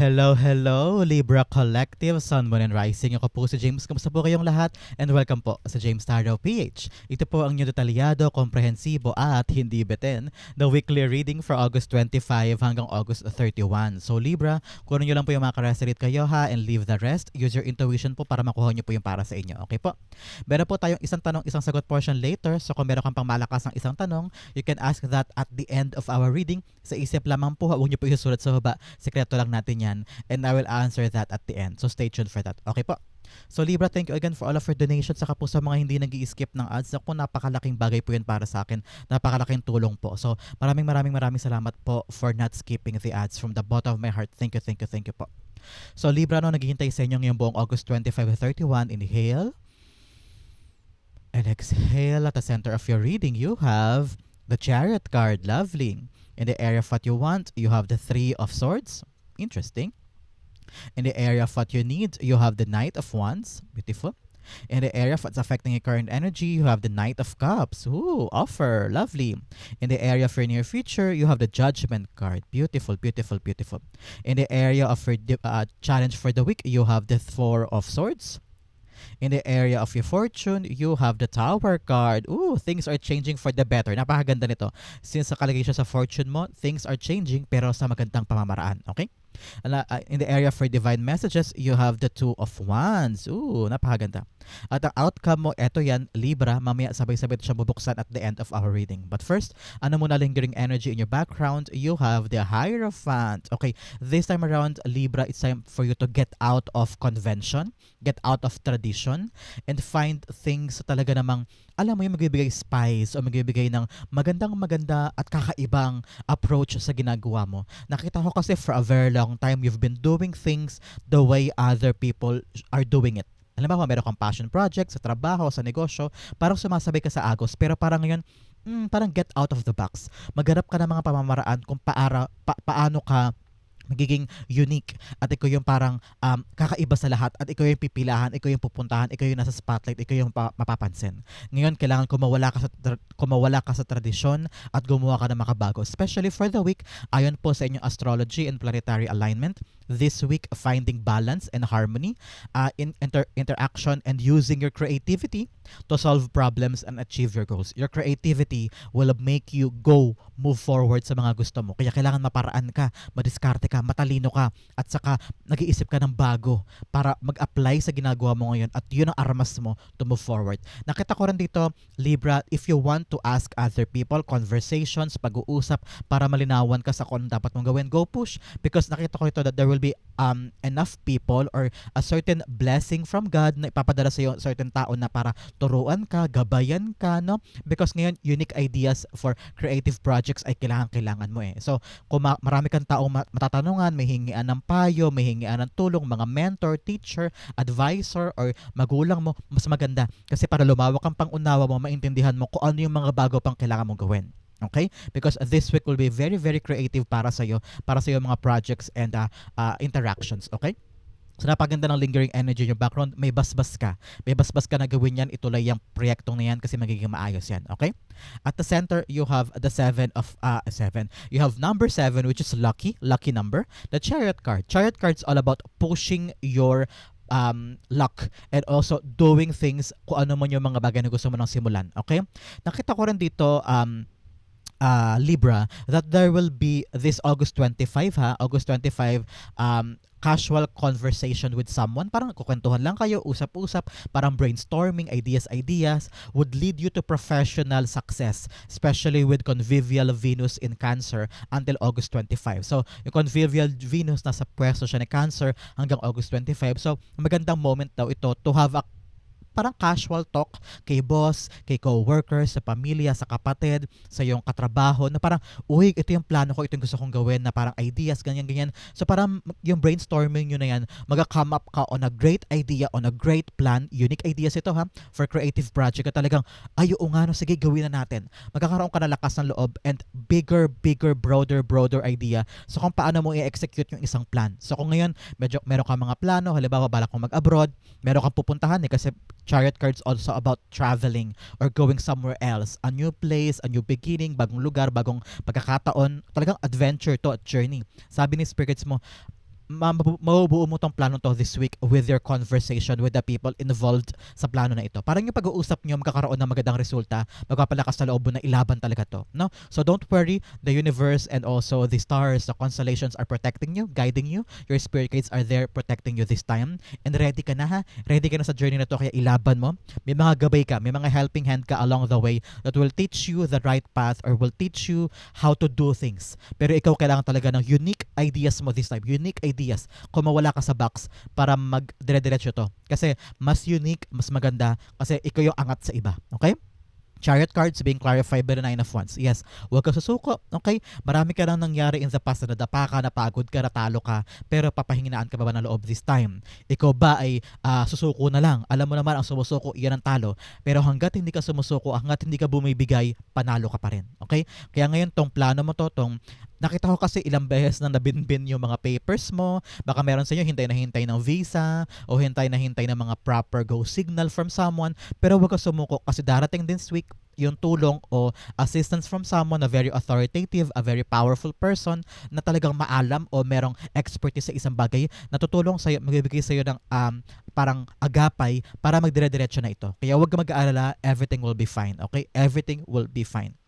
Hello, hello, Libra Collective, Sun, Moon, and Rising. Ako po si James. Kamusta po kayong lahat? And welcome po sa James Tarot PH. Ito po ang inyong detalyado, komprehensibo at hindi beten, the weekly reading for August 25 hanggang August 31. So Libra, kunin nyo lang po yung mga kareserate kayo ha and leave the rest. Use your intuition po para makuha nyo po yung para sa inyo. Okay po? Meron po tayong isang tanong, isang sagot portion later. So kung meron kang pang malakas ng isang tanong, you can ask that at the end of our reading. Sa isip lamang po, huwag nyo po isusulat sa baba. Sekreto lang natin yan. And I will answer that at the end. So stay tuned for that. Okay po? So Libra, thank you again for all of your donations. Saka po sa mga hindi nag skip ng ads. Ako, napakalaking bagay po yun para sa akin. Napakalaking tulong po. So maraming maraming maraming salamat po for not skipping the ads from the bottom of my heart. Thank you, thank you, thank you po. So Libra, no, naghihintay sa inyo ngayong buong August 25-31. Inhale. And exhale at the center of your reading. You have the Chariot card. Lovely. In the area of what you want, you have the Three of Swords. Interesting. In the area of what you need, you have the Knight of Wands. Beautiful. In the area of what's affecting your current energy, you have the Knight of Cups. Ooh, offer. Lovely. In the area of your near future, you have the Judgment card. Beautiful, beautiful, beautiful. In the area of your uh, challenge for the week, you have the Four of Swords. In the area of your fortune, you have the Tower card. Ooh, things are changing for the better. Napakaganda nito. Since nakalagay siya sa fortune mo, things are changing pero sa magandang pamamaraan. Okay? Ala- uh, In the area for divine messages, you have the Two of Wands. Ooh, napakaganda. At ang outcome mo, eto yan, Libra, mamaya sabay-sabay ito siya bubuksan at the end of our reading. But first, ano muna lingering energy in your background? You have the Hierophant. Okay, this time around, Libra, it's time for you to get out of convention, get out of tradition, and find things talaga namang, alam mo yung magbibigay spice o magbibigay ng magandang maganda at kakaibang approach sa ginagawa mo. Nakita ko kasi for a very long time, you've been doing things the way other people are doing it. Alam mo, meron kang passion project sa trabaho, sa negosyo, parang sumasabay ka sa agos, pero parang ngayon, mm, parang get out of the box. Maghanap ka ng mga pamamaraan kung paara, pa, paano ka magiging unique at ikaw yung parang um, kakaiba sa lahat at ikaw yung pipilahan, ikaw yung pupuntahan, ikaw yung nasa spotlight, ikaw yung pa- mapapansin. Ngayon, kailangan kumawala ka sa, tra- kumawala ka sa tradisyon at gumawa ka ng makabago. Especially for the week, ayon po sa inyong astrology and planetary alignment, this week, finding balance and harmony uh, in inter- interaction and using your creativity to solve problems and achieve your goals. Your creativity will make you go, move forward sa mga gusto mo. Kaya kailangan maparaan ka, madiskarte ka, matalino ka, at saka nag-iisip ka ng bago para mag-apply sa ginagawa mo ngayon at yun ang armas mo to move forward. Nakita ko rin dito, Libra, if you want to ask other people, conversations, pag-uusap, para malinawan ka sa kung ano dapat mong gawin, go push. Because nakita ko ito that there will be um, enough people or a certain blessing from God na ipapadala sa iyo certain tao na para turuan ka, gabayan ka, no? Because ngayon, unique ideas for creative projects ay kailangan-kailangan mo eh. So, kung ma- marami kang tao mat- matatanungan, may hingian ng payo, may hingian ng tulong, mga mentor, teacher, advisor, or magulang mo, mas maganda. Kasi para lumawak ang pangunawa mo, maintindihan mo kung ano yung mga bago pang kailangan mong gawin. Okay? Because this week will be very, very creative para sa'yo, para sa'yo mga projects and uh, uh, interactions. Okay? So napaganda ng lingering energy your background, may basbas ka. May basbas ka na gawin yan, ituloy yung proyektong na yan kasi magiging maayos yan. Okay? At the center, you have the seven of, uh, seven. You have number seven, which is lucky, lucky number. The chariot card. Chariot card is all about pushing your um, luck and also doing things kung ano man yung mga bagay na gusto mo nang simulan. Okay? Nakita ko rin dito, um, uh, Libra, that there will be this August 25 ha, August 25 um casual conversation with someone, parang kukwentuhan lang kayo, usap-usap, parang brainstorming, ideas, ideas, would lead you to professional success, especially with convivial Venus in Cancer until August 25. So, yung convivial Venus, nasa pwesto siya ni Cancer hanggang August 25. So, magandang moment daw ito to have a parang casual talk kay boss, kay co-workers, sa pamilya, sa kapatid, sa iyong katrabaho na parang, uy, ito yung plano ko, ito yung gusto kong gawin na parang ideas, ganyan, ganyan. So parang yung brainstorming nyo na yan, mag-come up ka on a great idea, on a great plan, unique ideas ito ha, for creative project at talagang, ay, oo nga, no, sige, gawin na natin. Magkakaroon ka na lakas ng loob and bigger, bigger, broader, broader idea. So kung paano mo i-execute yung isang plan. So kung ngayon, medyo meron kang mga plano, halimbawa, balak kong mag-abroad, meron kang pupuntahan eh, kasi chariot cards also about traveling or going somewhere else. A new place, a new beginning, bagong lugar, bagong pagkakataon. Talagang adventure to at journey. Sabi ni spirits mo, mabubuo mo tong plano to this week with your conversation with the people involved sa plano na ito. Parang yung pag-uusap nyo magkakaroon ng magandang resulta, magpapalakas sa loob mo na ilaban talaga to. No? So don't worry, the universe and also the stars, the constellations are protecting you, guiding you. Your spirit guides are there protecting you this time. And ready ka na ha? Ready ka na sa journey na to kaya ilaban mo. May mga gabay ka, may mga helping hand ka along the way that will teach you the right path or will teach you how to do things. Pero ikaw kailangan talaga ng unique ideas mo this time. Unique ideas. Kung mawala ka sa box para mag-dire-diretso to. Kasi mas unique, mas maganda kasi ikaw yung angat sa iba. Okay? Chariot cards being clarified by the Nine of Wands. Yes, huwag ka susuko. Okay? Marami ka nang nangyari in the past na nadapa ka, napagod ka, natalo ka, pero papahinginaan ka ba ba ng loob this time? Ikaw ba ay ah, susuko na lang? Alam mo naman ang sumusuko, iyan ang talo. Pero hanggat hindi ka sumusuko, hanggat hindi ka bumibigay, panalo ka pa rin. Okay? Kaya ngayon tong plano mo to, tong nakita ko kasi ilang beses na nabinbin yung mga papers mo. Baka meron sa inyo hintay na hintay ng visa o hintay na hintay ng mga proper go signal from someone. Pero huwag ka sumuko kasi darating this week yung tulong o assistance from someone na very authoritative, a very powerful person na talagang maalam o merong expertise sa isang bagay na tutulong sa'yo, magbibigay sa'yo ng um, parang agapay para magdire-diretso na ito. Kaya huwag ka mag-aalala, everything will be fine. Okay? Everything will be fine.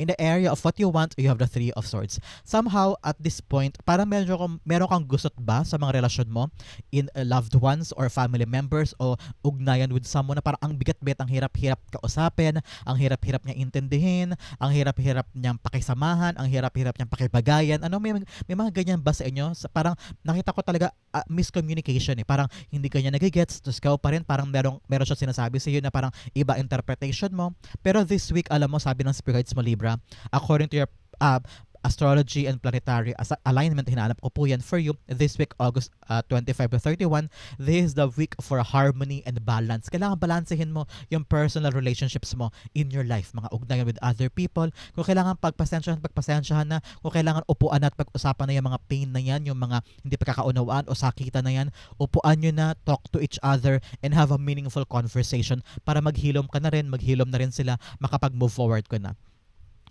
In the area of what you want, you have the Three of Swords. Somehow, at this point, parang meron kang, meron kang gusot ba sa mga relasyon mo in uh, loved ones or family members o ugnayan with someone na parang ang bigat-bigat, ang hirap-hirap kausapin, ang hirap-hirap niya intindihin, ang hirap-hirap niyang pakisamahan, ang hirap-hirap niyang pakibagayan. Ano, may, may mga ganyan ba sa inyo? Sa, parang nakita ko talaga uh, miscommunication eh. Parang hindi kanya nagigets, tapos ikaw pa rin, parang merong, meron siya sinasabi sa iyo na parang iba interpretation mo. Pero this week, alam mo, sabi ng spirit guides mo, Libra, according to your uh, astrology and planetary as- alignment, hinahanap ko po yan for you this week, August uh, 25 to 31. This is the week for harmony and balance. Kailangan balansehin mo yung personal relationships mo in your life, mga ugnayan with other people. Kung kailangan pagpasensyahan, pagpasensyahan na. Kung kailangan upuan at pag-usapan na yung mga pain na yan, yung mga hindi pagkakaunawaan o sakitan na yan, upuan nyo na, talk to each other, and have a meaningful conversation para maghilom ka na rin, maghilom na rin sila, makapag-move forward ko na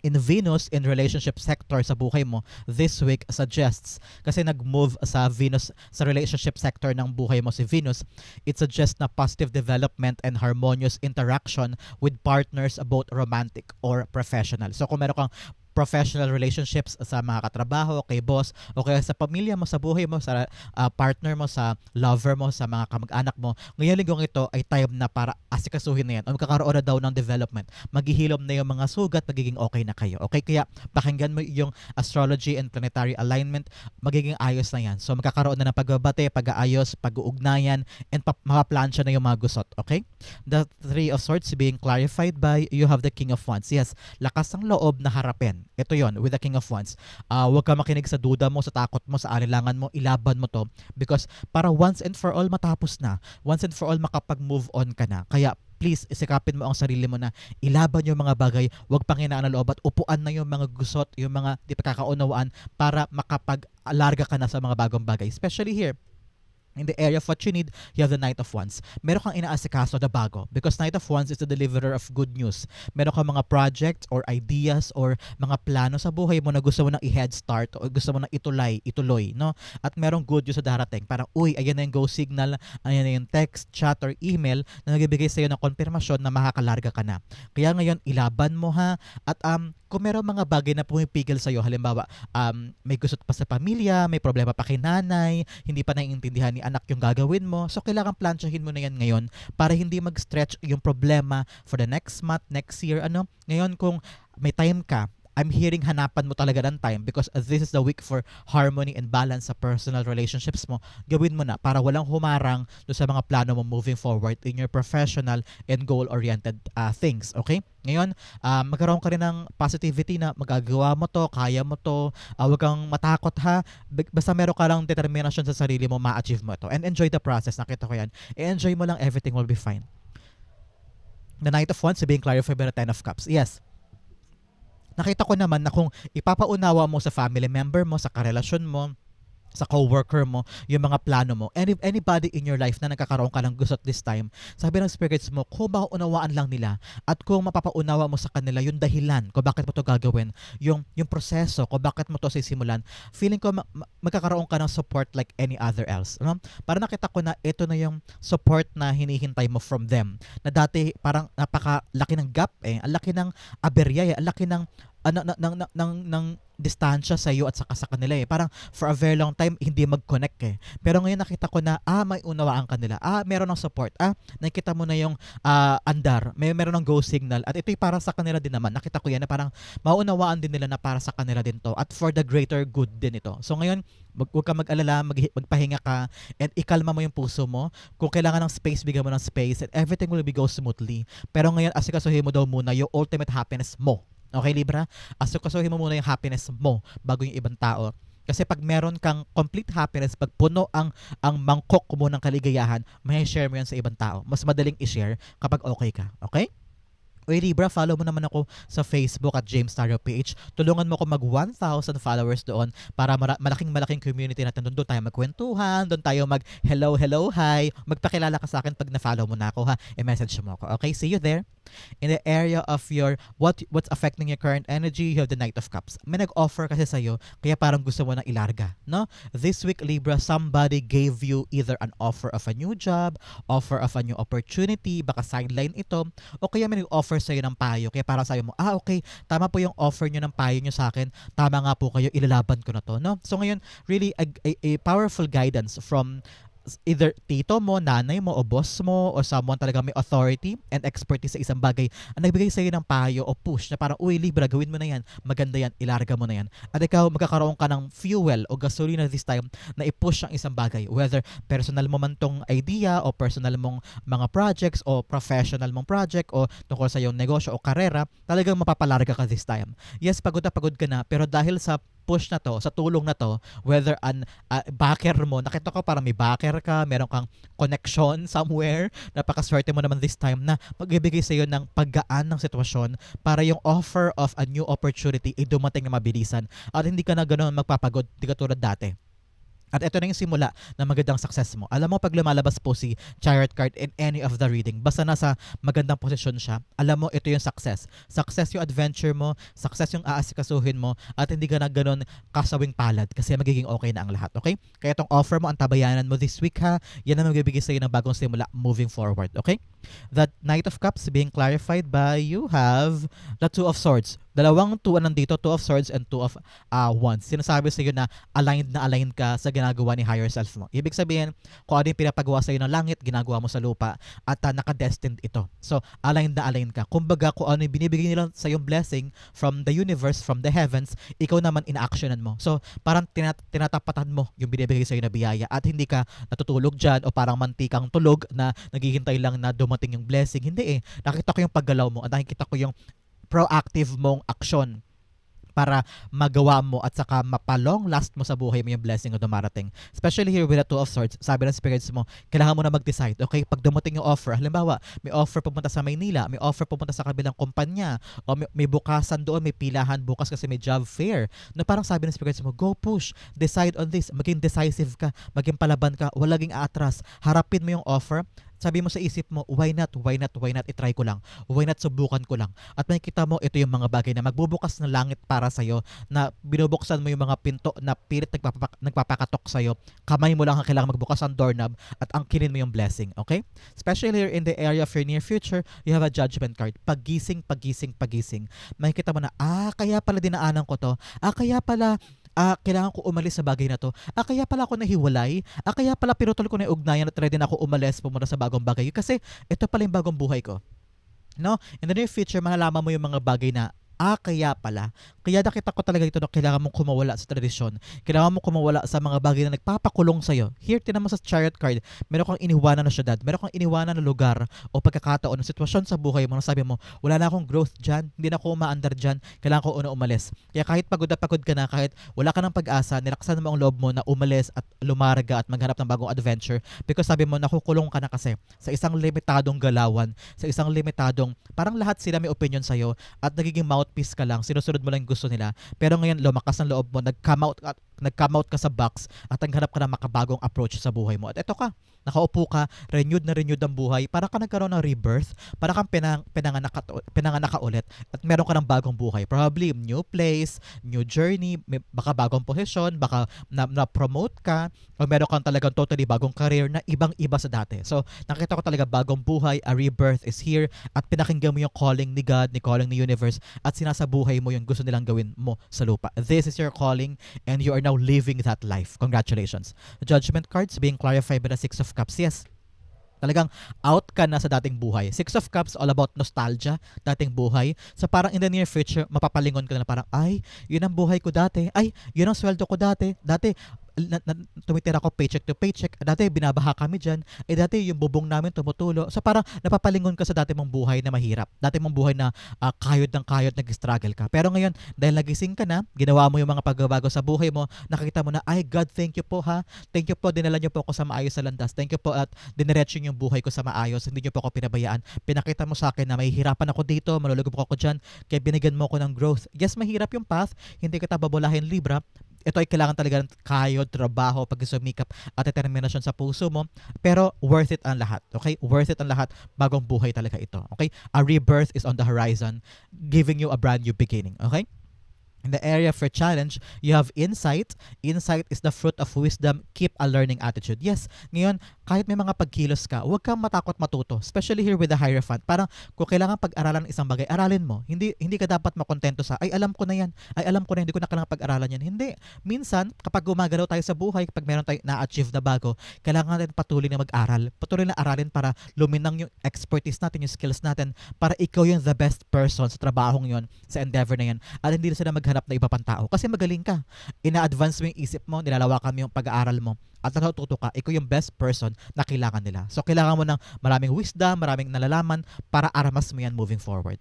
in Venus in relationship sector sa buhay mo this week suggests kasi nag-move sa Venus sa relationship sector ng buhay mo si Venus it suggests na positive development and harmonious interaction with partners both romantic or professional. So kung meron kang professional relationships sa mga katrabaho, kay boss, o kaya sa pamilya mo, sa buhay mo, sa uh, partner mo, sa lover mo, sa mga kamag-anak mo. Ngayon linggong ito ay time na para asikasuhin na yan o magkakaroon na daw ng development. Maghihilom na yung mga sugat, magiging okay na kayo. Okay? Kaya pakinggan mo yung astrology and planetary alignment, magiging ayos na yan. So magkakaroon na ng pagbabate, pag-aayos, pag-uugnayan, and pa- mapaplansya na yung mga gusot. Okay? The Three of Swords being clarified by you have the King of Wands. Yes, lakas ng loob na harapin ito yon with the King of Wands. Uh, huwag ka makinig sa duda mo, sa takot mo, sa alilangan mo, ilaban mo to. Because para once and for all matapos na, once and for all makapag-move on ka na. Kaya please, isikapin mo ang sarili mo na ilaban yung mga bagay, huwag panginaan ng loob at upuan na yung mga gusot, yung mga di pagkakaunawaan para makapag-alarga ka na sa mga bagong bagay. Especially here, in the area of what you need, you have the Knight of Wands. Meron kang inaasikaso na bago because Knight of Wands is the deliverer of good news. Meron kang mga projects or ideas or mga plano sa buhay mo na gusto mo nang i-head start o gusto mo nang itulay, ituloy, no? At merong good news sa darating. Parang, uy, ayan na yung go signal, ayan na yung text, chat, or email na nagbibigay sa'yo ng konfirmasyon na makakalarga ka na. Kaya ngayon, ilaban mo ha. At um, kung meron mga bagay na pumipigil sa'yo, halimbawa, um, may gusto pa sa pamilya, may problema pa kay nanay, hindi pa naiintindihan ni anak yung gagawin mo, so kailangan plansyahin mo na yan ngayon para hindi mag-stretch yung problema for the next month, next year, ano. Ngayon, kung may time ka, I'm hearing hanapan mo talaga ng time because this is the week for harmony and balance sa personal relationships mo. Gawin mo na para walang humarang do sa mga plano mo moving forward in your professional and goal-oriented uh, things. Okay? Ngayon, uh, magkaroon ka rin ng positivity na magagawa mo to, kaya mo to, uh, huwag kang matakot ha. Basta meron ka lang determination sa sarili mo, ma-achieve mo to. And enjoy the process. Nakita ko yan. I-enjoy mo lang, everything will be fine. The Knight of Wands being clarified by the Ten of Cups. Yes, nakita ko naman na kung ipapaunawa mo sa family member mo, sa karelasyon mo, sa coworker mo, yung mga plano mo. Any, anybody in your life na nagkakaroon ka ng gusto at this time, sabi ng spirits mo, kung mauunawaan lang nila at kung mapapaunawa mo sa kanila yung dahilan kung bakit mo to gagawin, yung, yung proseso kung bakit mo to sisimulan, feeling ko ma- ma- magkakaroon ka ng support like any other else. No? Para nakita ko na ito na yung support na hinihintay mo from them. Na dati parang napakalaki ng gap eh. Ang laki ng aberya eh. Ang laki ng ano ng ng ng, ng, distansya sa iyo at saka sa kanila eh. Parang for a very long time hindi mag-connect eh. Pero ngayon nakita ko na ah may unawaan kanila. Ah meron ng support. Ah nakita mo na yung ah, andar. May meron ng go signal at ito'y para sa kanila din naman. Nakita ko yan na parang maunawaan din nila na para sa kanila din to at for the greater good din ito. So ngayon mag, huwag ka mag-alala, mag, magpahinga ka and ikalma mo yung puso mo. Kung kailangan ng space, bigyan mo ng space and everything will be go smoothly. Pero ngayon asikasuhin mo daw muna yung ultimate happiness mo. Okay, Libra? Asukasuhin mo muna yung happiness mo bago yung ibang tao. Kasi pag meron kang complete happiness, pag puno ang ang mangkok mo ng kaligayahan, may share mo yan sa ibang tao. Mas madaling i-share kapag okay ka. Okay? Uy, Libra, follow mo naman ako sa Facebook at James Tario PH. Tulungan mo ako mag 1,000 followers doon para malaking malaking community natin. Doon, doon tayo magkwentuhan, doon tayo mag hello, hello, hi. Magpakilala ka sa akin pag na-follow mo na ako ha. I-message mo ako. Okay, see you there. In the area of your, what what's affecting your current energy, you have the Knight of Cups. May nag-offer kasi sa'yo, kaya parang gusto mo nang ilarga. No? This week, Libra, somebody gave you either an offer of a new job, offer of a new opportunity, baka sideline ito, o kaya may nag-offer sa'yo ng payo. Kaya para sa'yo mo, ah okay, tama po yung offer nyo ng payo nyo sa akin. Tama nga po kayo, ilalaban ko na to. No? So ngayon, really, a, a, a powerful guidance from either tito mo, nanay mo, o boss mo, o someone talaga may authority and expertise sa isang bagay ang nagbigay sa'yo ng payo o push na parang, uy, Libra, gawin mo na yan. Maganda yan, ilarga mo na yan. At ikaw, magkakaroon ka ng fuel o gasolina this time na i-push ang isang bagay. Whether personal mo man tong idea o personal mong mga projects o professional mong project o tungkol sa iyong negosyo o karera, talagang mapapalarga ka this time. Yes, pagod na pagod ka na, pero dahil sa push na to, sa tulong na to, whether an uh, backer mo, nakita ko parang may backer ka, meron kang connection somewhere, napakaswerte mo naman this time na magbibigay sa iyo ng paggaan ng sitwasyon para yung offer of a new opportunity ay dumating na mabilisan at hindi ka na ganoon magpapagod, di ka tulad dati. At ito na yung simula ng magandang success mo. Alam mo, pag lumalabas po si Chariot card in any of the reading, basta nasa magandang posisyon siya, alam mo, ito yung success. Success yung adventure mo, success yung aasikasuhin mo, at hindi ka na ganun kasawing palad kasi magiging okay na ang lahat, okay? Kaya itong offer mo, ang tabayanan mo this week ha, yan ang magbibigay sa'yo ng bagong simula moving forward, okay? The Knight of Cups being clarified by you have the Two of Swords. Dalawang two nandito, Two of Swords and Two of uh, Wands. Sinasabi sa iyo na aligned na aligned ka sa ginagawa ni higher self mo. Ibig sabihin, kung ano yung pinapagawa sa iyo ng langit, ginagawa mo sa lupa at uh, nakadestined ito. So, aligned na aligned ka. Kumbaga, kung ano yung binibigay nila sa yung blessing from the universe, from the heavens, ikaw naman in-actionan mo. So, parang tinat- tinatapatan mo yung binibigay sa iyo na biyaya at hindi ka natutulog dyan o parang mantikang tulog na naghihintay lang na dumating yung blessing. Hindi eh. Nakita ko yung paggalaw mo at nakikita ko yung proactive mong aksyon para magawa mo at saka mapalong last mo sa buhay mo yung blessing na dumarating. Especially here with the Two of Swords, sabi ng spirits mo, kailangan mo na mag-decide. Okay, pag dumating yung offer, halimbawa, may offer pupunta sa Maynila, may offer pupunta sa kabilang kumpanya, o may, may bukasan doon, may pilahan bukas kasi may job fair. Na parang sabi ng spirits mo, go push, decide on this, maging decisive ka, maging palaban ka, walaging aatras, harapin mo yung offer, sabi mo sa isip mo, why not, why not, why not, itry ko lang. Why not, subukan ko lang. At makikita mo, ito yung mga bagay na magbubukas ng langit para sa'yo, na binubuksan mo yung mga pinto na pilit nagpapak- nagpapakatok sa'yo. Kamay mo lang ang kailangan magbukas ang doorknob at angkinin mo yung blessing, okay? Especially here in the area of your near future, you have a judgment card. Pagising, pagising, pagising. Makikita mo na, ah, kaya pala dinaanan ko to. Ah, kaya pala ah, kailangan ko umalis sa bagay na to. Ah, kaya pala ako nahiwalay. Ah, kaya pala pinutol ko na yung ugnayan at ready na ako umalis pumunta sa bagong bagay. Kasi ito pala yung bagong buhay ko. No? In the near future, malalaman mo yung mga bagay na ah, kaya pala. Kaya nakita ko talaga dito na kailangan mong kumawala sa tradisyon. Kailangan mong kumawala sa mga bagay na nagpapakulong sa'yo. Here, tinan mo sa chariot card, meron kang iniwanan na syudad, meron kang iniwanan na lugar o pagkakataon o sitwasyon sa buhay mo na sabi mo, wala na akong growth dyan, hindi na ako umaandar dyan, kailangan ko una umalis. Kaya kahit pagod na pagod ka na, kahit wala ka ng pag-asa, nilakasan mo ang loob mo na umalis at lumarga at maghanap ng bagong adventure because sabi mo, nakukulong ka na kasi sa isang limitadong galawan, sa isang limitadong, parang lahat sila may opinion sa'yo at nagiging mouthpiece ka lang, sinusunod mo lang gusto nila. Pero ngayon, lumakas ang loob mo, nag-come out, at nag-come out ka sa box at naghanap ka ng makabagong approach sa buhay mo. At eto ka, nakaupo ka, renewed na renewed ang buhay, para ka nagkaroon ng rebirth, para kang pinang, pinanganak, at- pinanganak ka ulit at meron ka ng bagong buhay. Probably new place, new journey, may, baka bagong posisyon, baka na, na-promote ka, o meron kang talagang totally bagong career na ibang-iba sa dati. So, nakita ko talaga bagong buhay, a rebirth is here, at pinakinggan mo yung calling ni God, ni calling ni universe, at sinasabuhay mo yung gusto nilang gawin mo sa lupa. This is your calling, and you are now living that life. Congratulations. Judgment cards being clarified by the Six of Cups. Yes, talagang out ka na sa dating buhay. Six of Cups, all about nostalgia, dating buhay. So parang in the near future, mapapalingon ka na parang, ay, yun ang buhay ko dati. Ay, yun ang sweldo ko dati. Dati, na, na, tumitira ko paycheck to paycheck. Dati, binabaha kami dyan. Eh, dati, yung bubong namin tumutulo. So parang napapalingon ka sa dati mong buhay na mahirap. Dati mong buhay na ah, kayod ng kayod, nag-struggle ka. Pero ngayon, dahil nagising ka na, ginawa mo yung mga pagbabago sa buhay mo, nakikita mo na, ay, God, thank you po ha. Thank you po, dinala niyo po ako sa maayos sa landas. Thank you po at diniretso yung buhay ko sa maayos. Hindi niyo po ako pinabayaan. Pinakita mo sa akin na may hirapan ako dito, malulugod po ako dyan, kaya binigyan mo ako ng growth. Yes, mahirap yung path, hindi kita babulahin Libra, ito ay kailangan talaga ng kayod, trabaho, pagsumikap at determinasyon sa puso mo. Pero worth it ang lahat. Okay? Worth it ang lahat. Bagong buhay talaga ito. Okay? A rebirth is on the horizon, giving you a brand new beginning. Okay? In the area for challenge, you have insight. Insight is the fruit of wisdom. Keep a learning attitude. Yes, ngayon, kahit may mga pagkilos ka, huwag kang matakot matuto. Especially here with the Hierophant. Parang kung kailangan pag-aralan isang bagay, aralin mo. Hindi hindi ka dapat makontento sa, ay alam ko na yan. Ay alam ko na, hindi ko na kailangan pag-aralan yan. Hindi. Minsan, kapag gumagalaw tayo sa buhay, kapag meron tayo na-achieve na bago, kailangan natin patuloy na mag-aral. Patuloy na aralin para luminang yung expertise natin, yung skills natin, para ikaw yung the best person sa trabahong yon sa endeavor na yan. At hindi na sila maghanap na iba pang tao. Kasi magaling ka. Ina-advance mo yung isip mo, nilalawakan mo yung pag-aaral mo. At natututo ka, ikaw yung best person na kailangan nila. So, kailangan mo ng maraming wisdom, maraming nalalaman para aramas mo yan moving forward.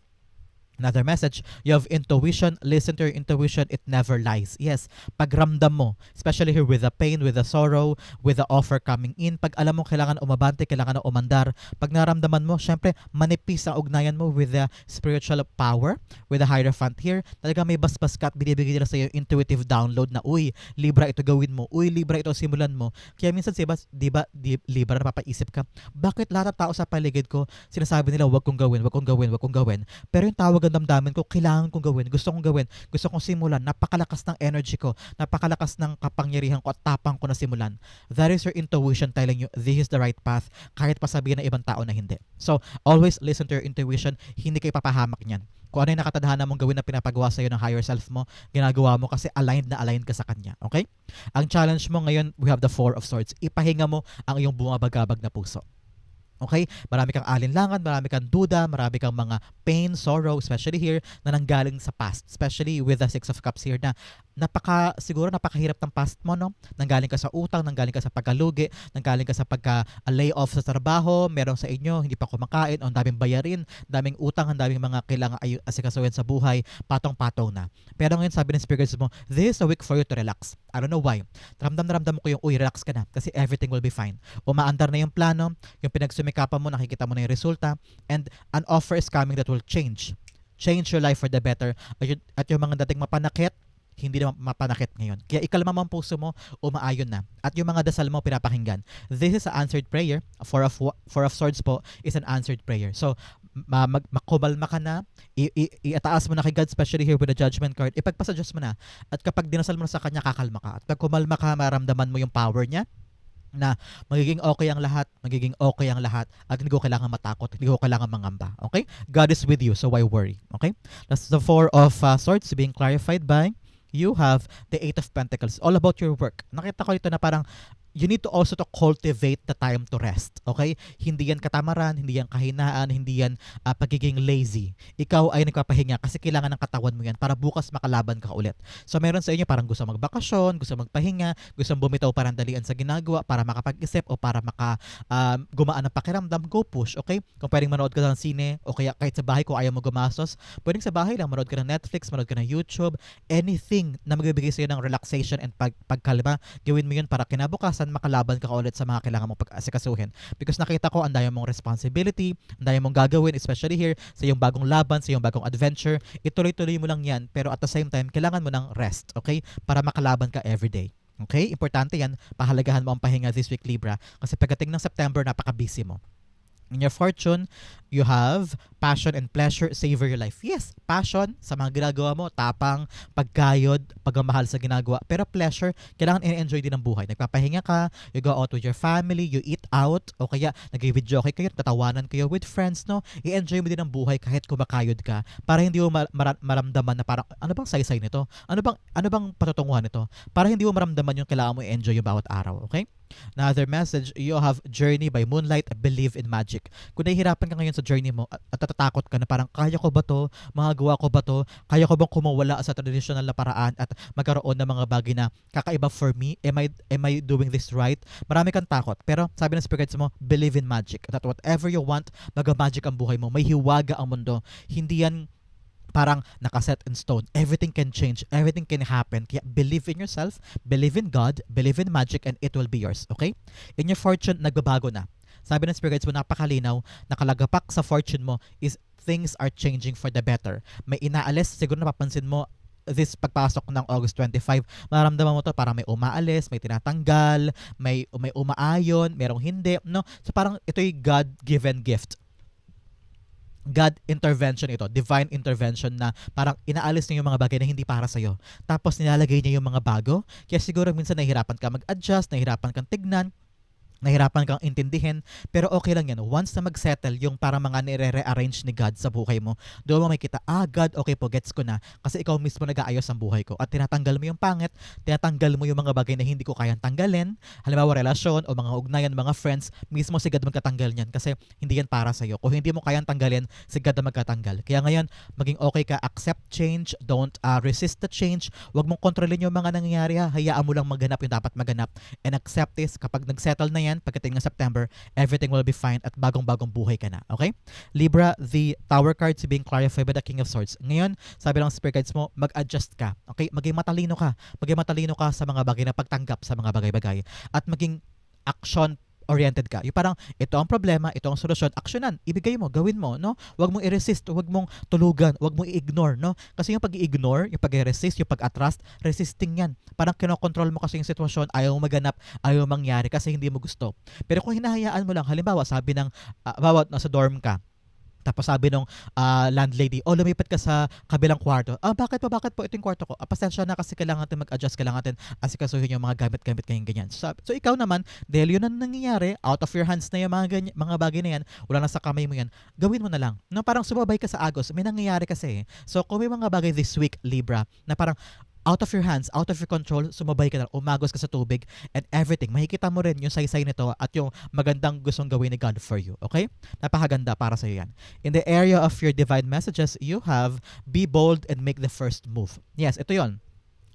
Another message, you have intuition. Listen to your intuition. It never lies. Yes, pagramdam mo, especially here with the pain, with the sorrow, with the offer coming in, pag alam mo kailangan umabante, kailangan na umandar, pag naramdaman mo, syempre, manipis ang ugnayan mo with the spiritual power, with the Hierophant here. Talaga may basbas ka at binibigay nila sa iyo intuitive download na, uy, Libra, ito gawin mo. Uy, Libra, ito simulan mo. Kaya minsan, diba, diba, di, Libra, napapaisip ka, bakit lahat ng tao sa paligid ko, sinasabi nila, wag kong gawin, wag kong gawin, wag kong gawin. Pero yung tawag ng damdamin ko, kailangan kong gawin, gusto kong gawin, gusto kong simulan, napakalakas ng energy ko, napakalakas ng kapangyarihan ko at tapang ko na simulan. That is your intuition telling you, this is the right path, kahit pa sabihin ng ibang tao na hindi. So, always listen to your intuition, hindi kayo papahamak niyan. Kung ano yung nakatadhana mong gawin na pinapagawa sa'yo ng higher self mo, ginagawa mo kasi aligned na aligned ka sa kanya. Okay? Ang challenge mo ngayon, we have the Four of Swords. Ipahinga mo ang iyong bumabagabag na puso. Okay? Marami kang alinlangan, marami kang duda, marami kang mga pain, sorrow, especially here, na nanggaling sa past. Especially with the Six of Cups here na napaka, siguro napakahirap ng past mo, no? Nanggaling ka sa utang, nanggaling ka sa pagkalugi, nanggaling ka sa pagka-lay off sa trabaho, meron sa inyo, hindi pa kumakain, ang daming bayarin, daming utang, ang daming mga kailangan ay asikasuhin sa buhay, patong-patong na. Pero ngayon sabi ng spirits mo, this is a week for you to relax. I don't know why. Ramdam na ramdam ko yung, uy, relax ka na, kasi everything will be fine. Umaandar na yung plano, yung pinagsumikapan mo, nakikita mo na yung resulta, and an offer is coming that will change. Change your life for the better. At yung, at yung mga dating mapanakit, hindi na mapanakit ngayon. Kaya ikalma mo ang puso mo, umaayon na. At yung mga dasal mo pinapakinggan. This is an answered prayer. Four of, four of Swords po is an answered prayer. So, ma mag makumalma ka na, i- i- iataas mo na kay God, especially here with the judgment card, ipagpasa Diyos mo na. At kapag dinasal mo na sa Kanya, kakalma ka. At pag kumalma ka, maramdaman mo yung power niya, na magiging okay ang lahat, magiging okay ang lahat, at hindi ko kailangan matakot, hindi ko kailangan mangamba. Okay? God is with you, so why worry? Okay? That's the four of uh, swords being clarified by you have the eight of pentacles. All about your work. Nakita ko ito na parang you need to also to cultivate the time to rest. Okay? Hindi yan katamaran, hindi yan kahinaan, hindi yan uh, pagiging lazy. Ikaw ay nagpapahinga kasi kailangan ng katawan mo yan para bukas makalaban ka ulit. So meron sa inyo parang gusto magbakasyon, gusto magpahinga, gusto bumitaw parang dalian sa ginagawa para makapag-isip o para maka um, gumaan ang pakiramdam, go push. Okay? Kung pwedeng manood ka ng sine o kaya kahit sa bahay ko ayaw mo gumastos, pwedeng sa bahay lang manood ka ng Netflix, manood ka ng YouTube, anything na magbibigay sa iyo ng relaxation and pag pagkalma, gawin mo yun para kinabukasan makalaban ka ulit sa mga kailangan mong pag-asikasuhin. Because nakita ko ang dami mong responsibility, ang dami mong gagawin, especially here sa iyong bagong laban, sa iyong bagong adventure. Ituloy-tuloy mo lang yan, pero at the same time, kailangan mo ng rest, okay? Para makalaban ka everyday. Okay? Importante yan. Pahalagahan mo ang pahinga this week, Libra. Kasi pagdating ng September, napaka-busy mo. In your fortune, you have passion and pleasure, savor your life. Yes, passion sa mga ginagawa mo, tapang, pagkayod, pagmamahal sa ginagawa. Pero pleasure, kailangan i-enjoy din ang buhay. Nagpapahinga ka, you go out with your family, you eat out, o kaya nag-video okay kayo, tatawanan kayo with friends, no? I-enjoy mo din ang buhay kahit kumakayod ka para hindi mo ma- mara- maramdaman na parang, ano bang saysay nito? Ano bang, ano bang patutunguhan nito? Para hindi mo maramdaman yung kailangan mo i-enjoy yung bawat araw, okay? Another message, you have Journey by Moonlight, Believe in Magic. Kung nahihirapan ka ngayon sa journey mo at, at natatakot ka na parang kaya ko ba to, magagawa ko ba to, kaya ko bang kumawala sa traditional na paraan at magkaroon ng mga bagay na kakaiba for me, am I, am I doing this right? Marami kang takot. Pero sabi ng spirits mo, believe in magic. That whatever you want, mag-magic ang buhay mo. May hiwaga ang mundo. Hindi yan parang nakaset in stone. Everything can change. Everything can happen. Kaya believe in yourself, believe in God, believe in magic, and it will be yours. Okay? In your fortune, nagbabago na. Sabi ng spirits mo, napakalinaw, nakalagapak sa fortune mo is things are changing for the better. May inaalis, siguro napapansin mo, this pagpasok ng August 25, maramdaman mo to parang may umaalis, may tinatanggal, may may umaayon, merong hindi, no? So parang ito'y God-given gift. God intervention ito, divine intervention na parang inaalis niya yung mga bagay na hindi para sa'yo. Tapos nilalagay niya yung mga bago. Kaya siguro minsan nahihirapan ka mag-adjust, nahihirapan kang tignan, nahirapan kang intindihin, pero okay lang yan. Once na mag-settle yung parang mga nire-rearrange ni God sa buhay mo, doon mo makikita, ah God, okay po, gets ko na. Kasi ikaw mismo nag-aayos ang buhay ko. At tinatanggal mo yung pangit, tinatanggal mo yung mga bagay na hindi ko kayang tanggalin. Halimbawa, relasyon o mga ugnayan, mga friends, mismo si God magkatanggal niyan kasi hindi yan para sa'yo. Kung hindi mo kayang tanggalin, si God na magkatanggal. Kaya ngayon, maging okay ka, accept change, don't uh, resist the change, wag mong kontrolin yung mga nangyayari, ha. hayaan mo lang maganap yung dapat maganap and accept this. Kapag nag-settle na yan, pagdating ng September, everything will be fine at bagong-bagong buhay ka na. Okay? Libra, the Tower cards being clarified by the King of Swords. Ngayon, sabi lang sa spirit guides mo, mag-adjust ka. Okay? Maging matalino ka. Maging matalino ka sa mga bagay na pagtanggap sa mga bagay-bagay. At maging action oriented ka. Yung parang ito ang problema, ito ang solusyon, aksyonan, ibigay mo, gawin mo, no? Huwag mong i-resist, huwag mong tulugan, huwag mong i-ignore, no? Kasi yung pag-i-ignore, yung pag-resist, yung pag-atrast, resisting yan. Parang kinokontrol mo kasi yung sitwasyon, ayaw maganap, ayaw mangyari kasi hindi mo gusto. Pero kung hinahayaan mo lang, halimbawa, sabi ng, uh, bawat nasa dorm ka, tapos sabi nung uh, landlady, oh lumipat ka sa kabilang kwarto. Ah, bakit po? Bakit po ito yung kwarto ko? Ah, pasensya na kasi kailangan natin mag-adjust, kailangan natin asikasuhin yung mga gamit-gamit kayong ganyan. So, so ikaw naman, dahil yun ang nangyayari, out of your hands na yung mga, ganyan, mga bagay na yan, wala na sa kamay mo yan, gawin mo na lang. No, parang sumabay ka sa agos. May nangyayari kasi. So kung may mga bagay this week, Libra, na parang out of your hands, out of your control, sumabay ka na, umagos ka sa tubig, and everything. Makikita mo rin yung saysay nito at yung magandang gustong gawin ni God for you. Okay? Napakaganda para sa iyo yan. In the area of your divine messages, you have be bold and make the first move. Yes, ito yon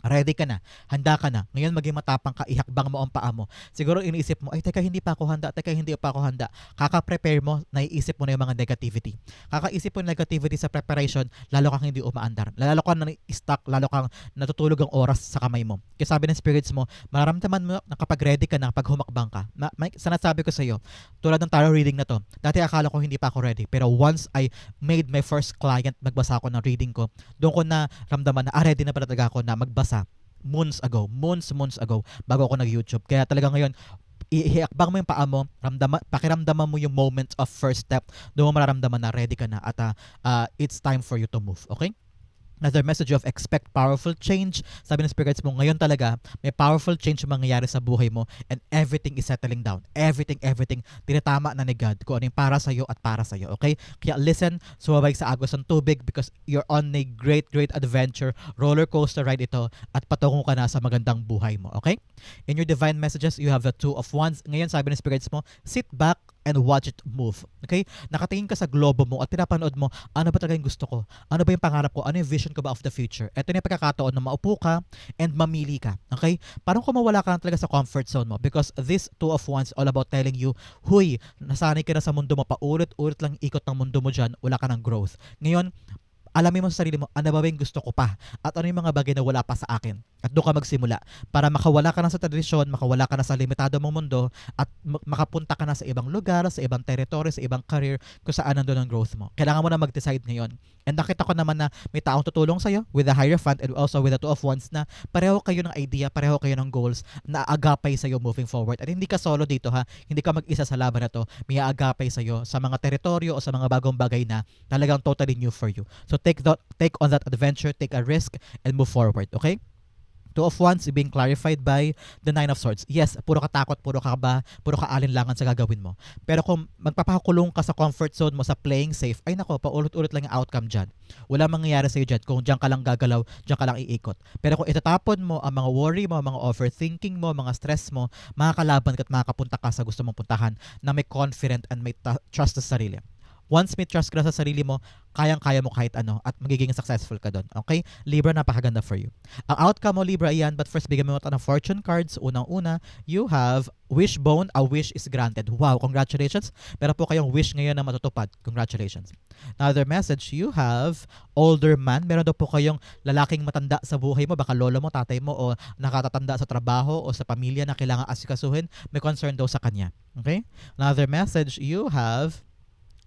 ready ka na, handa ka na. Ngayon maging matapang ka, ihakbang mo ang paa mo. Siguro iniisip mo, ay teka hindi pa ako handa, teka hindi pa ako handa. Kaka-prepare mo, naiisip mo na yung mga negativity. Kakaisip mo yung negativity sa preparation, lalo kang hindi umaandar. Lalo kang na-stuck, lalo kang natutulog ang oras sa kamay mo. Kaya sabi ng spirits mo, mararamdaman mo na kapag ready ka na, pag humakbang ka. Ma- may, sanasabi ko sa iyo, tulad ng tarot reading na to, dati akala ko hindi pa ako ready. Pero once I made my first client, magbasa ako ng reading ko, doon ko na ramdaman na, ah, ready na pala talaga ako na magbasa months ago, months, months ago, bago ako nag-YouTube. Kaya talaga ngayon, ihiakbang mo yung paa mo, ramdama, pakiramdaman mo yung moment of first step, doon mo mararamdaman na ready ka na at uh, uh, it's time for you to move. Okay? Another message of expect powerful change. Sabi ng spirits mo, ngayon talaga, may powerful change mangyayari sa buhay mo and everything is settling down. Everything, everything, tinatama na ni God kung ano yung para sa'yo at para sa'yo. Okay? Kaya listen, sumabay sa agos ng tubig because you're on a great, great adventure. Roller coaster ride ito at patungo ka na sa magandang buhay mo. Okay? In your divine messages, you have the two of wands. Ngayon, sabi ng spirits mo, sit back, and watch it move. Okay? Nakatingin ka sa globo mo at pinapanood mo, ano ba talaga yung gusto ko? Ano ba yung pangarap ko? Ano yung vision ko ba of the future? Ito na yung pagkakataon na maupo ka and mamili ka. Okay? Parang kung mawala ka na talaga sa comfort zone mo because this two of wands all about telling you, huy, nasanay ka na sa mundo mo, paulit-ulit lang ikot ng mundo mo dyan, wala ka ng growth. Ngayon, alamin mo sa sarili mo, ano ba yung gusto ko pa? At ano yung mga bagay na wala pa sa akin? At doon ka magsimula para makawala ka na sa tradisyon, makawala ka na sa limitado mong mundo at ma- makapunta ka na sa ibang lugar, sa ibang territory, sa ibang career kung saan nandun ang growth mo. Kailangan mo na mag-decide ngayon. And nakita ko naman na may taong tutulong sa'yo with the higher fund and also with the two of wands na pareho kayo ng idea, pareho kayo ng goals na agapay sa'yo moving forward. At hindi ka solo dito ha, hindi ka mag-isa sa laban na to, may agapay sa'yo sa mga teritoryo o sa mga bagong bagay na talagang totally new for you. So take that, take on that adventure, take a risk, and move forward, okay? Two of Wands being clarified by the Nine of Swords. Yes, puro katakot, puro kaba, puro kaalinlangan sa gagawin mo. Pero kung magpapakulong ka sa comfort zone mo sa playing safe, ay nako, paulit-ulit lang yung outcome dyan. Wala mangyayari sa'yo dyan kung dyan ka lang gagalaw, dyan ka lang iikot. Pero kung itatapon mo ang mga worry mo, mga overthinking mo, mga stress mo, makakalaban ka at makakapunta ka sa gusto mong puntahan na may confident and may trust sa sarili. Once may trust ka sa sarili mo, kayang-kaya mo kahit ano at magiging successful ka doon. Okay? Libra, napakaganda for you. Ang outcome mo, Libra, iyan. But first, bigyan mo ito ng fortune cards. Unang-una, you have wishbone. A wish is granted. Wow, congratulations. Meron po kayong wish ngayon na matutupad. Congratulations. Another message, you have older man. Meron daw po kayong lalaking matanda sa buhay mo. Baka lolo mo, tatay mo, o nakatatanda sa trabaho o sa pamilya na kailangan asikasuhin. May concern daw sa kanya. Okay? Another message, you have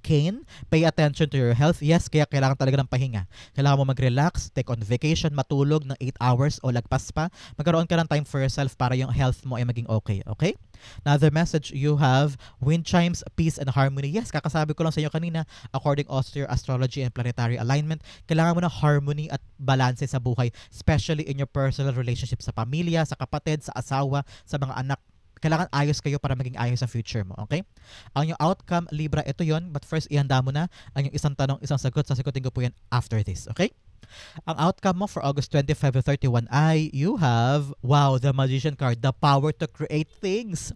Kane, pay attention to your health. Yes, kaya kailangan talaga ng pahinga. Kailangan mo mag-relax, take on vacation, matulog ng 8 hours o lagpas pa. Magkaroon ka ng time for yourself para yung health mo ay maging okay. Okay? Another message, you have wind chimes, peace and harmony. Yes, kakasabi ko lang sa inyo kanina, according also to your astrology and planetary alignment, kailangan mo ng harmony at balance sa buhay, especially in your personal relationship sa pamilya, sa kapatid, sa asawa, sa mga anak, kailangan ayos kayo para maging ayos sa future mo, okay? Ang yung outcome, Libra, ito yon But first, ihanda mo na ang yung isang tanong, isang sagot. Sasagutin ko po yan after this, okay? Ang outcome mo for August 25 to 31 ay you have, wow, the Magician card, the power to create things.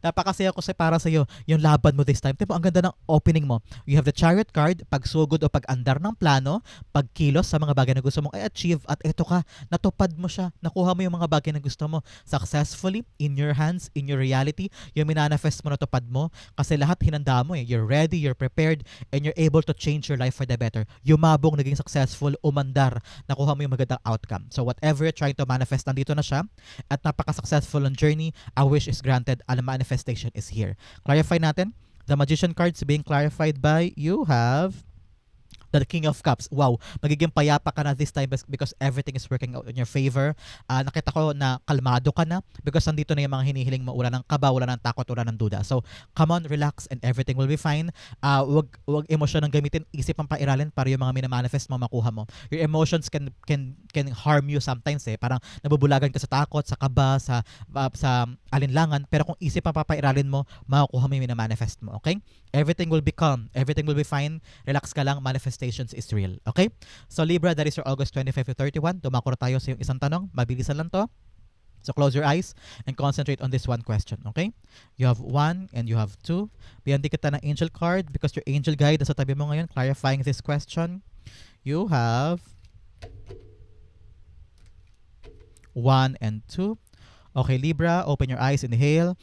Napakasaya ko sa para sa iyo yung laban mo this time. Tipo, ang ganda ng opening mo. You have the chariot card, pagsugod o pag-andar ng plano, pagkilos sa mga bagay na gusto mong i-achieve at ito ka, natupad mo siya, nakuha mo yung mga bagay na gusto mo successfully in your hands, in your reality, yung minanifest mo natupad mo kasi lahat hinanda mo eh. You're ready, you're prepared, and you're able to change your life for the better. Yumabong, naging successful, umandar, nakuha mo yung magandang outcome. So whatever you're trying to manifest, nandito na siya at napaka-successful ang journey, a wish is granted, and the manifestation is here. Clarify natin, the magician cards being clarified by you have the King of Cups. Wow, magiging payapa ka na this time because everything is working out in your favor. Ah, nakita ko na kalmado ka na because nandito na yung mga hinihiling mo. Wala ng kaba, wala ng takot, wala ng duda. So, come on, relax and everything will be fine. Ah, wag wag emosyon ang gamitin, isip ang pairalin para yung mga minamanifest mo makuha mo. Your emotions can can can harm you sometimes eh. Parang nabubulagan ka sa takot, sa kaba, sa ah, sa alinlangan, pero kung isip ang papairalin mo, makukuha mo yung minamanifest mo, okay? Everything will be calm, everything will be fine. Relax ka lang, manifestations is real, okay? So Libra, that is your August 25 to 31. Dumako na tayo sa yung isang tanong, mabilisan lang to. So close your eyes and concentrate on this one question, okay? You have one and you have two. Bigyan din kita ng angel card because your angel guide nasa tabi mo ngayon clarifying this question. You have one and two. Okay, Libra, open your eyes, inhale.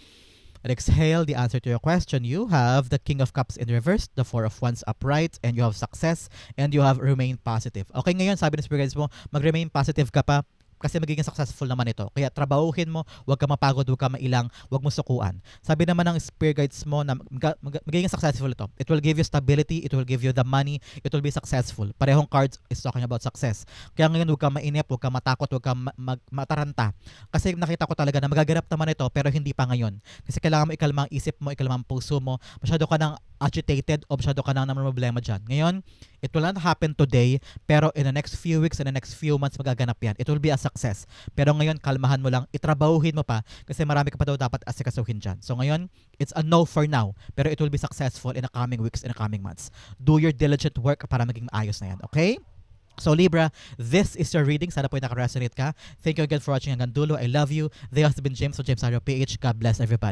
And exhale the answer to your question. You have the King of Cups in reverse, the Four of Wands upright, and you have success, and you have remain positive. Okay, ngayon sabi ng spirit guides mo, mag-remain positive ka pa kasi magiging successful naman ito. Kaya trabahuhin mo, huwag ka mapagod, huwag ka mailang, huwag mo sukuan. Sabi naman ng spirit guides mo na mag- mag- magiging successful ito. It will give you stability, it will give you the money, it will be successful. Parehong cards is talking about success. Kaya ngayon huwag ka mainip, huwag ka matakot, huwag ka ma- mag- mataranta. Kasi nakita ko talaga na magaganap naman ito pero hindi pa ngayon. Kasi kailangan mo ikalma ang isip mo, ikalma ang puso mo. Masyado ka nang agitated o masyado ka nang naman problema dyan. Ngayon, it will not happen today pero in the next few weeks, in the next few months magaganap yan. It will be a success. Pero ngayon, kalmahan mo lang, itrabahuhin mo pa kasi marami ka pa daw dapat asikasuhin dyan. So ngayon, it's a no for now pero it will be successful in the coming weeks, in the coming months. Do your diligent work para maging maayos na yan. Okay? So Libra, this is your reading. Sana po ay nakaresonate ka. Thank you again for watching hanggang dulo. I love you. This has been James of James Ario PH. God bless everybody.